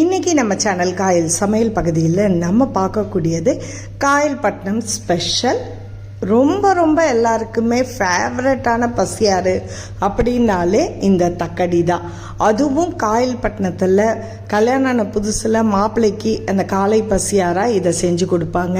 இன்னைக்கு நம்ம சேனல் காயல் சமையல் பகுதியில் நம்ம பார்க்கக்கூடியது காயல்பட்டினம் ஸ்பெஷல் ரொம்ப ரொம்ப எல்லாருக்குமே ஃபேவரட்டான பசியாறு அப்படின்னாலே இந்த தக்கடி தான். அதுவும் காயல்பட்டினத்தில் கல்யாணம் ஆன புதுசில் மாப்பிள்ளைக்கு அந்த காலை பசியாராக இதை செஞ்சு கொடுப்பாங்க.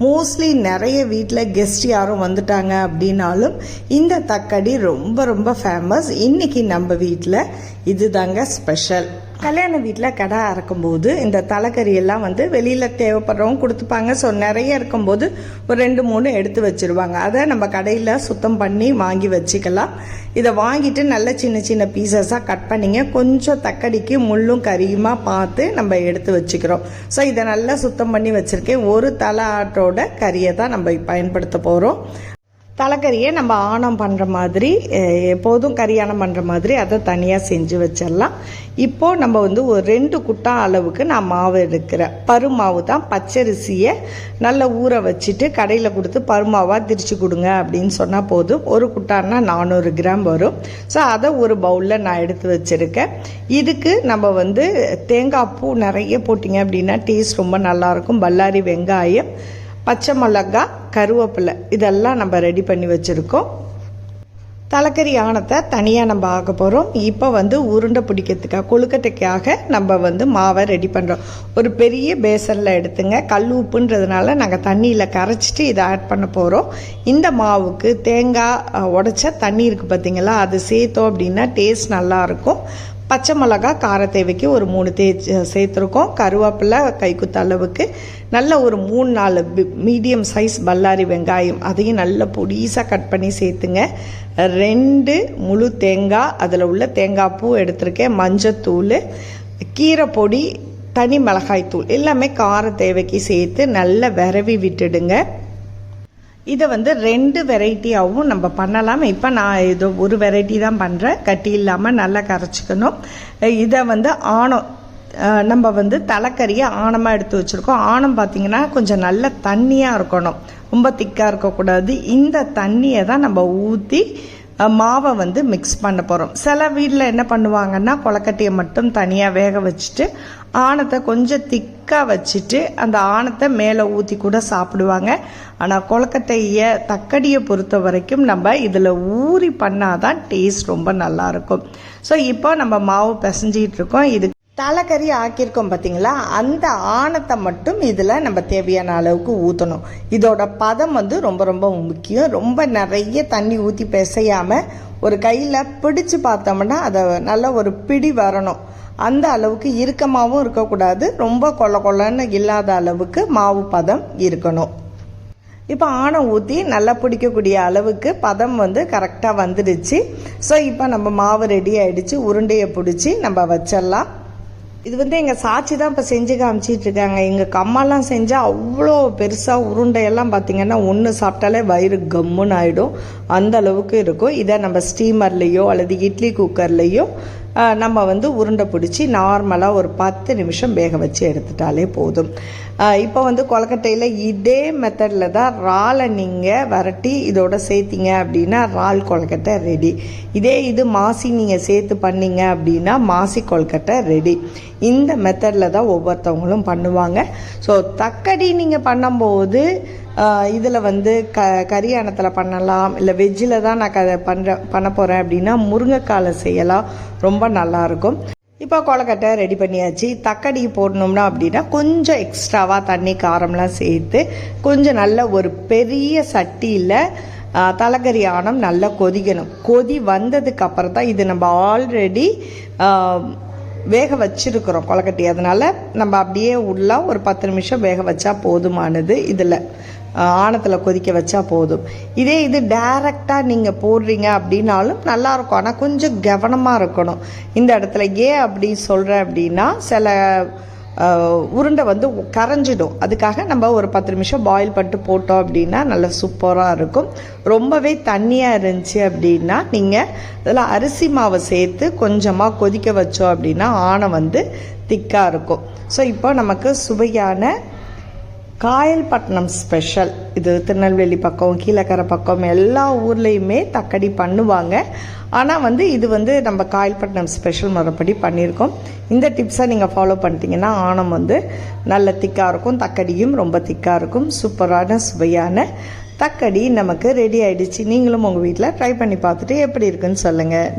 மோஸ்ட்லி நிறைய வீட்டில் கெஸ்ட் யாரும் வந்துட்டாங்க அப்படின்னாலும் இந்த தக்கடி ரொம்ப ரொம்ப ஃபேமஸ் இன்னைக்கு நம்ம வீட்டில் இதுதாங்க ஸ்பெஷல் கல்யாண வீட்டில் கடை அறக்கும்போது இந்த தலைக்கறி எல்லாம் வந்து வெளியில் தேவைப்படுறவங்க கொடுத்துப்பாங்க. ஸோ நிறைய இருக்கும்போது ஒரு ரெண்டு மூணு எடுத்து வச்சுருவாங்க. அதை நம்ம கடையில் சுத்தம் பண்ணி வாங்கி வச்சுக்கலாம். இதை வாங்கிட்டு நல்ல சின்ன சின்ன பீசஸாக கட் பண்ணிங்க. கொஞ்சம் தக்கடிக்கு முள்ளும் கறியுமா பார்த்து நம்ம எடுத்து வச்சுக்கிறோம். ஸோ இதை நல்லா சுத்தம் பண்ணி வச்சுருக்கேன். ஒரு தலை ஆட்டோட கறியை தான் நம்ம பயன்படுத்த போகிறோம் தலைக்கறியை நம்ம ஆணம் பண்ணுற மாதிரி எப்போதும் கரியானம் பண்ணுற மாதிரி அதை தனியாக செஞ்சு வச்சிடலாம். இப்போது நம்ம வந்து ஒரு ரெண்டு குட்டா அளவுக்கு நான் மாவு எடுக்கிறேன். பருமாவு தான் பச்சரிசியை நல்லா ஊற வச்சுட்டு கடையில் கொடுத்து பருமாவாக திரிச்சு கொடுங்க அப்படின்னு சொன்னால் போதும். ஒரு குட்டான்னா நானூறு கிராம் வரும். ஸோ அதை ஒரு பவுலில் நான் எடுத்து வச்சுருக்கேன். இதுக்கு நம்ம வந்து தேங்காய் பூ நிறைய போட்டிங்க அப்படின்னா டேஸ்ட் ரொம்ப நல்லாயிருக்கும் பல்லாரி வெங்காயம் பச்சை மிளகா கருவேப்பிலை. இதெல்லாம் நம்ம ரெடி பண்ணி வச்சுருக்கோம். தலைக்கறி ஆணத்தை தனியாக நம்ம ஆக்க போகிறோம் இப்போ வந்து உருண்டை பிடிக்கிறதுக்காக கொழுக்கட்டைக்காக நம்ம வந்து மாவை ரெடி பண்ணுறோம் ஒரு பெரிய பேசனில் எடுத்துங்க. கல் உப்புன்றதுனால நாங்கள் தண்ணியில் கரைச்சிட்டு இதை ஆட் பண்ண போகிறோம் இந்த மாவுக்கு தேங்காய் உடைச்ச தண்ணி இருக்குது பார்த்தீங்களா அது சேர்த்தோம் அப்படின்னா டேஸ்ட் நல்லாயிருக்கும் பச்சை மிளகா கார தேவைக்கு ஒரு மூணு தே சேர்த்துருக்கோம். கருவேப்பிலை கைக்குத்த அளவுக்கு. நல்ல ஒரு மூணு நாலு மீடியம் சைஸ் பல்லாரி வெங்காயம். அதையும் நல்ல பொடிசாக கட் பண்ணி சேர்த்துங்க. ரெண்டு முழு தேங்காய் அதில் உள்ள தேங்காய் பூ எடுத்திருக்கேன். மஞ்சத்தூள் கீரை பொடி தனி மிளகாய் தூள் எல்லாமே கார தேவைக்கு சேர்த்து நல்லா விரவி விட்டுடுங்க. இதை வந்து ரெண்டு வெரைட்டியாகவும் நம்ம பண்ணலாம். இப்போ நான் இது ஒரு வெரைட்டி தான் பண்ணுறேன் கட்டி இல்லாமல் நல்லா கரைச்சிக்கணும். இதை வந்து ஆணம் நம்ம வந்து தலைக்கறியை ஆணமாக எடுத்து வச்சுருக்கோம். ஆணம் பார்த்திங்கன்னா கொஞ்சம் நல்ல தண்ணியாக இருக்கணும். ரொம்ப திக்காக இருக்கக்கூடாது. இந்த தண்ணியை தான் நம்ம ஊற்றி மாவை வந்து மிக்ஸ் பண்ண போகிறோம் சில வீட்டில் என்ன பண்ணுவாங்கன்னா கொலக்கட்டையை மட்டும் தனியாக வேக வச்சுட்டு ஆணத்தை கொஞ்சம் திக்காக வச்சுட்டு அந்த ஆணத்தை மேலே ஊற்றி கூட சாப்பிடுவாங்க. ஆனால் கொலக்கட்டையை தக்கடியை பொறுத்த வரைக்கும் நம்ம இதில் ஊறி பண்ணாதான் டேஸ்ட் ரொம்ப நல்லாயிருக்கும் ஸோ இப்போ நம்ம மாவு பிசைஞ்சிக்கிட்டு இருக்கோம். இது தலைக்கறி ஆக்கியிருக்கோம் பார்த்தீங்களா அந்த ஆணத்தை மட்டும் இதில் நம்ம தேவையான அளவுக்கு ஊற்றணும் இதோட பதம் வந்து ரொம்ப ரொம்ப முக்கியம். ரொம்ப நிறைய தண்ணி ஊற்றி பிசையாமல் ஒரு கையில் பிடிச்சு பார்த்தோம்னா அதை நல்ல ஒரு பிடி வரணும். அந்த அளவுக்கு இறுக்கமாகவும் இருக்கக்கூடாது. ரொம்ப கொள்ள கொள்ளன்னு இல்லாத அளவுக்கு மாவு பதம் இருக்கணும். இப்போ ஆணம் ஊற்றி நல்லா பிடிக்கக்கூடிய அளவுக்கு பதம் வந்து கரெக்டாக வந்துடுச்சு. ஸோ இப்போ நம்ம மாவு ரெடி ஆகிடுச்சு உருண்டையை பிடிச்சி நம்ம வச்சிடலாம். இது வந்து எங்கள் சாட்சி தான் இப்போ செஞ்சு காமிச்சிட்டு இருக்காங்க எங்கள் கம்மாலாம் செஞ்சால் அவ்வளோ பெருசாக உருண்டையெல்லாம் பார்த்தீங்கன்னா ஒன்று சாப்பிட்டாலே வயிறு கம்முன்னு ஆகிடும் அந்த அளவுக்கு இருக்கும். இதை நம்ம ஸ்டீமர்லேயோ அல்லது இட்லி குக்கர்லேயோ நம்ம வந்து உருண்டை பிடிச்சி நார்மலாக ஒரு பத்து நிமிஷம் வேக வச்சு எடுத்துட்டாலே போதும். இப்போ வந்து கொலக்கட்டையில் இதே மெத்தடில் தான் இறாலை நீங்கள் வரட்டி இதோட சேர்த்திங்க அப்படின்னா இறால் கொலக்கட்டை ரெடி இதே இது மாசி நீங்கள் சேர்த்து பண்ணிங்க அப்படின்னா மாசி கொல்கட்டை ரெடி இந்த மெத்தடில் தான் ஒவ்வொருத்தவங்களும் பண்ணுவாங்க. ஸோ தக்கடி நீங்கள் பண்ணும்போது இதில் வந்து க கரியானத்தில் பண்ணலாம் இல்லை வெஜ்ஜில் தான் நான் க பண்ணுற பண்ண போகிறேன் அப்படின்னா முருங்கைக்காலை செய்யலாம். ரொம்ப நல்லாயிருக்கும். இப்போ கொலக்கட்டை ரெடி பண்ணியாச்சு. தக்கடி போடணும்னா அப்படின்னா கொஞ்சம் எக்ஸ்ட்ராவாக தண்ணி காரம்லாம் சேர்த்து கொஞ்சம் நல்ல ஒரு பெரிய சட்டியில் தலைகறி ஆணம் நல்லா கொதிக்கணும். கொதி வந்ததுக்கு அப்புறம் தான் இது நம்ம ஆல்ரெடி வேக வச்சிருக்கிறோம் கொலக்கட்டி. அதனால் நம்ம அப்படியே உள்ள ஒரு பத்து நிமிஷம் வேக வச்சா போதுமானது இதில். ஆணத்தில் கொதிக்க வச்சா போதும். இதே இது டைரெக்டாக நீங்கள் போடுறீங்க அப்படின்னாலும் நல்லாயிருக்கும். ஆனால் கொஞ்சம் கவனமாக இருக்கணும். இந்த இடத்துல ஏன் அப்படி சொல்கிறேன் அப்படின்னா சில உருண்டை வந்து கரைஞ்சிடும். அதுக்காக நம்ம ஒரு பத்து நிமிஷம் பாயில் பண்ணிட்டு போட்டோம் அப்படின்னா நல்லா சூப்பராக இருக்கும். ரொம்பவே தண்ணியாக இருந்துச்சு அப்படின்னா நீங்கள் அதில் அரிசி மாவை சேர்த்து கொஞ்சமாக கொதிக்க வச்சோம் அப்படின்னா ஆணை வந்து திக்காக இருக்கும். ஸோ இப்போ நமக்கு சுவையான காயல்பட்டினம் ஸ்பெஷல். இது திருநெல்வேலி பக்கம் கீழக்கரை பக்கம் எல்லா ஊர்லேயுமே தக்கடி பண்ணுவாங்க. ஆனால் வந்து இது வந்து நம்ம காயல்பட்டினம் ஸ்பெஷல் முறைப்படி பண்ணியிருக்கோம். இந்த டிப்ஸை நீங்கள் ஃபாலோ பண்ணிட்டீங்கன்னா ஆணம் வந்து நல்ல திக்காக இருக்கும் தக்கடியும் ரொம்ப திக்காக இருக்கும் சூப்பரான சுவையான தக்கடி நமக்கு ரெடி ஆயிடுச்சு. நீங்களும் உங்கள் வீட்டில் ட்ரை பண்ணி பார்த்துட்டு எப்படி இருக்குன்னு சொல்லுங்கள்